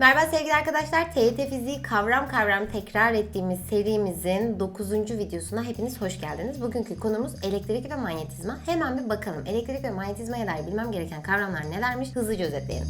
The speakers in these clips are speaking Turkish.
Merhaba sevgili arkadaşlar. TYT Fiziği kavram kavram tekrar ettiğimiz serimizin 9. videosuna hepiniz hoş geldiniz. Bugünkü konumuz elektrik ve manyetizma. Hemen bir bakalım. Elektrik ve manyetizmaya dair bilmem gereken kavramlar nelermiş? Hızlıca özetleyelim.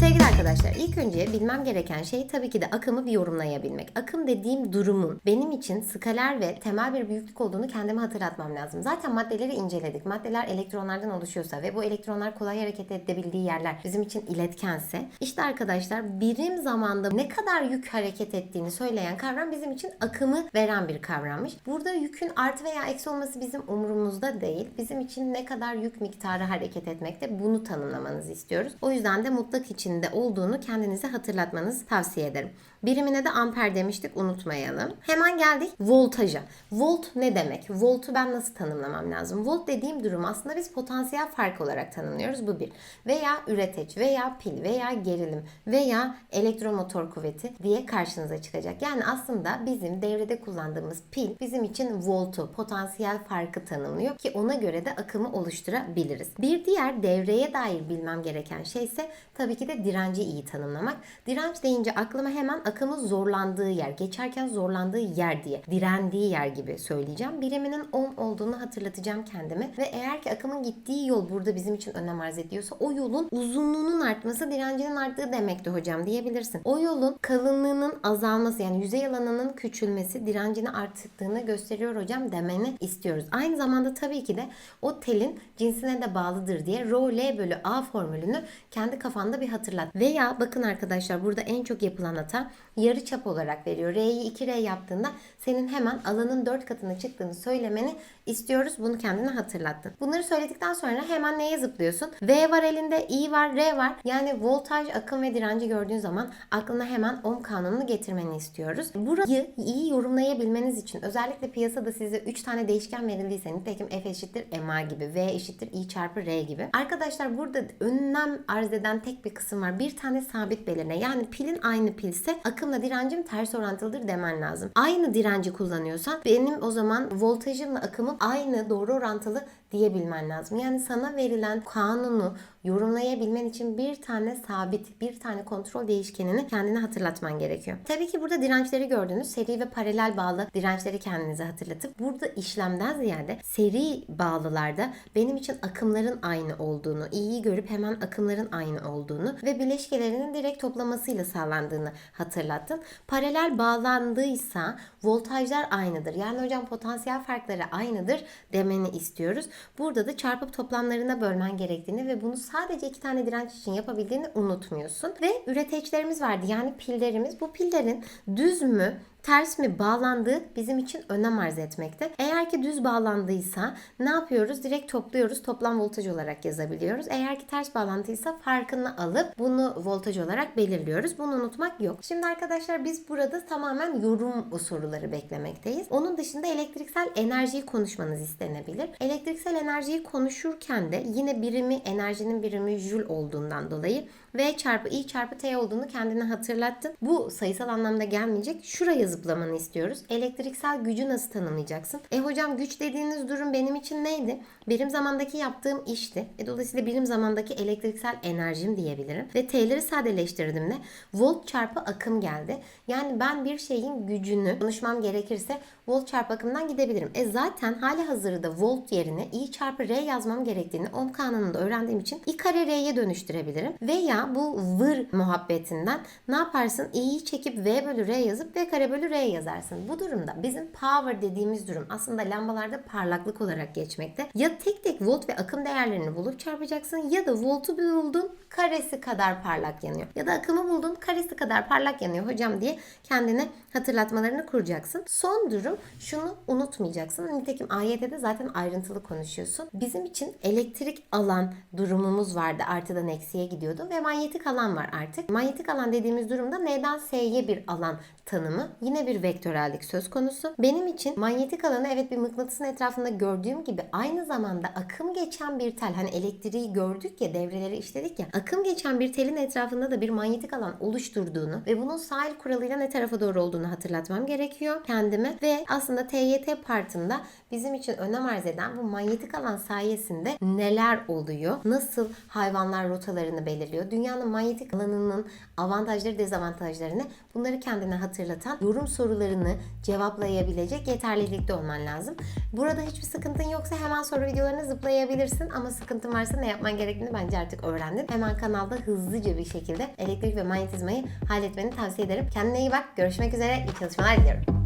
Sevgili arkadaşlar ilk önce bilmem gereken şey tabii ki de akımı bir yorumlayabilmek. Akım dediğim durumun benim için skaler ve temel bir büyüklük olduğunu kendime hatırlatmam lazım. Zaten maddeleri inceledik. Maddeler elektronlardan oluşuyorsa ve bu elektronlar kolay hareket edebildiği yerler bizim için iletkense işte arkadaşlar birim zamanda ne kadar yük hareket ettiğini söyleyen kavram bizim için akımı veren bir kavrammış. Burada yükün artı veya eksi olması bizim umurumuzda değil. Bizim için ne kadar yük miktarı hareket etmekte bunu tanımlamanızı istiyoruz. O yüzden de mutlak içinde olduğunu kendinize hatırlatmanızı tavsiye ederim. Birimine de amper demiştik unutmayalım. Hemen geldik voltaja. Volt ne demek? Voltu ben nasıl tanımlamam lazım? Volt dediğim durum aslında biz potansiyel fark olarak tanımlıyoruz. Bu bir. Veya üreteç veya pil veya gerilim veya elektromotor kuvveti diye karşınıza çıkacak. Yani aslında bizim devrede kullandığımız pil bizim için voltu, potansiyel farkı tanımlıyor ki ona göre de akımı oluşturabiliriz. Bir diğer devreye dair bilmem gereken şey ise tabii ki de direnci iyi tanımlamak. Direnç deyince aklıma hemen akımın zorlandığı yer, geçerken zorlandığı yer diye, direndiği yer gibi söyleyeceğim. Biriminin ohm olduğunu hatırlatacağım kendime ve eğer ki akımın gittiği yol burada bizim için önem arz ediyorsa o yolun uzunluğunun artması direncinin arttığı demekti hocam diyebilirsin. O yolun kalınlığının azalması yani yüzey alanının küçülmesi direncini arttığını gösteriyor hocam demeni istiyoruz. Aynı zamanda tabii ki de o telin cinsine de bağlıdır diye rho L bölü A formülünü kendi kafanda bir hatırlat. Veya bakın arkadaşlar burada en çok yapılan hata yarı çap olarak veriyor. R'yi 2R yaptığında senin hemen alanın 4 katına çıktığını söylemeni istiyoruz. Bunu kendine hatırlattın. Bunları söyledikten sonra hemen neye zıplıyorsun? V var elinde, I var, R var. Yani voltaj, akım ve direnci gördüğün zaman aklına hemen ohm kanununu getirmeni istiyoruz. Burayı iyi yorumlayabilmeniz için özellikle piyasada size 3 tane değişken verildiyse nitekim F eşittir MA gibi, V eşittir I çarpı R gibi. Arkadaşlar burada önlem arz eden tek bir kısım var. Bir tane sabit belirle. Yani pilin aynı pilse akımla direncim ters orantılıdır demen lazım. Aynı direnci kullanıyorsan benim o zaman voltajımla akımım aynı doğru orantılı diyebilmen lazım. Yani sana verilen kanunu yorumlayabilmen için bir tane sabit, bir tane kontrol değişkenini kendine hatırlatman gerekiyor. Tabii ki burada dirençleri gördünüz. Seri ve paralel bağlı dirençleri kendinize hatırlatıp burada işlemden ziyade seri bağlılarda benim için akımların aynı olduğunu, iyiyi görüp hemen akımların aynı olduğunu ve bileşkelerinin direkt toplamasıyla sağlandığını hatırlattın. Paralel bağlandıysa voltajlar aynıdır. Yani hocam potansiyel farkları aynıdır demeni istiyoruz. Burada da çarpıp toplamlarına bölmen gerektiğini ve bunu sadece iki tane direnç için yapabildiğini unutmuyorsun. Ve üreteçlerimiz vardı yani pillerimiz. Bu pillerin düz mü ters mi bağlandığı bizim için önem arz etmekte. Eğer ki düz bağlandıysa ne yapıyoruz? Direkt topluyoruz. Toplam voltaj olarak yazabiliyoruz. Eğer ki ters bağlantıysa farkını alıp bunu voltaj olarak belirliyoruz. Bunu unutmak yok. Şimdi arkadaşlar biz burada tamamen yorum soruları beklemekteyiz. Onun dışında elektriksel enerjiyi konuşmanız istenebilir. Elektriksel enerjiyi konuşurken de yine birimi enerjinin birimi joule olduğundan dolayı V çarpı I çarpı T olduğunu kendine hatırlattın. Bu sayısal anlamda gelmeyecek. Şuraya zıplamanı istiyoruz. Elektriksel gücü nasıl tanımlayacaksın? E hocam güç dediğiniz durum benim için neydi? Birim zamandaki yaptığım işti. E dolayısıyla birim zamandaki elektriksel enerjim diyebilirim. Ve T'leri sadeleştirdiğimde volt çarpı akım geldi. Yani ben bir şeyin gücünü konuşmam gerekirse volt çarpı akımdan gidebilirim. E zaten hali hazırda volt yerine I çarpı R yazmam gerektiğini ohm kanununda öğrendiğim için I kare R'ye dönüştürebilirim. Veya bu vır muhabbetinden ne yaparsın? i'yi çekip v bölü r yazıp v kare bölü r yazarsın. Bu durumda bizim power dediğimiz durum aslında lambalarda parlaklık olarak geçmekte. Ya tek tek volt ve akım değerlerini bulup çarpacaksın ya da voltu buldun karesi kadar parlak yanıyor. Ya da akımı buldun karesi kadar parlak yanıyor hocam diye kendine hatırlatmalarını kuracaksın. Son durum şunu unutmayacaksın. Nitekim AYT'de zaten ayrıntılı konuşuyorsun. Bizim için elektrik alan durumumuz vardı. Artıdan eksiye gidiyordu ve manyetik alan var artık. Manyetik alan dediğimiz durumda N'den S'ye bir alan tanımı. Yine bir vektörellik söz konusu. Benim için manyetik alanı evet bir mıknatısın etrafında gördüğüm gibi aynı zamanda akım geçen bir tel. Hani elektriği gördük ya devreleri işledik ya. Akım geçen bir telin etrafında da bir manyetik alan oluşturduğunu ve bunun sahil kuralıyla ne tarafa doğru olduğunu hatırlatmam gerekiyor kendime. Ve aslında TYT partında bizim için önem arz eden bu manyetik alan sayesinde neler oluyor? Nasıl hayvanlar rotalarını belirliyor? Dünyanın manyetik alanının avantajları, dezavantajlarını bunları kendine hatırlatan yorum sorularını cevaplayabilecek yeterlilikte olman lazım. Burada hiçbir sıkıntın yoksa hemen soru videolarına zıplayabilirsin ama sıkıntın varsa ne yapman gerektiğini bence artık öğrendin. Hemen kanalda hızlıca bir şekilde elektrik ve manyetizmayı halletmeni tavsiye ederim. Kendine iyi bak. Görüşmek üzere. İyi çalışmalar diliyorum.